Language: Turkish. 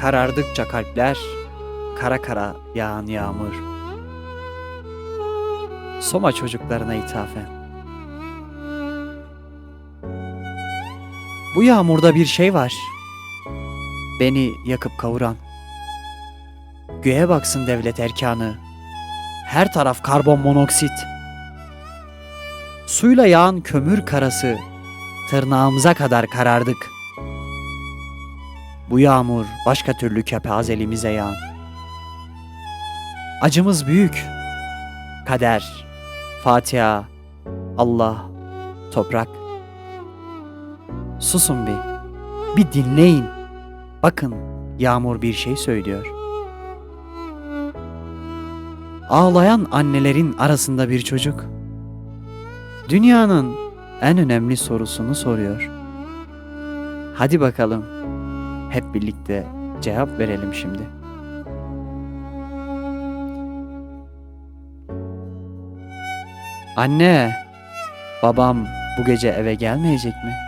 Karardıkça kalpler, kara kara yağan yağmur. Soma çocuklarına ithafen. Bu yağmurda bir şey var. Beni yakıp kavuran. Göğe baksın devlet erkanı. Her taraf karbon monoksit. Suyla yağan kömür karası tırnağımıza kadar karardık. Bu yağmur başka türlü kepazelimize yağan. Acımız büyük. Kader, Fatiha, Allah, toprak. Susun bir. Bir dinleyin. Bakın yağmur bir şey söylüyor. Ağlayan annelerin arasında bir çocuk. Dünyanın en önemli sorusunu soruyor. Hadi bakalım. Hep birlikte cevap verelim şimdi. Anne, babam bu gece eve gelmeyecek mi?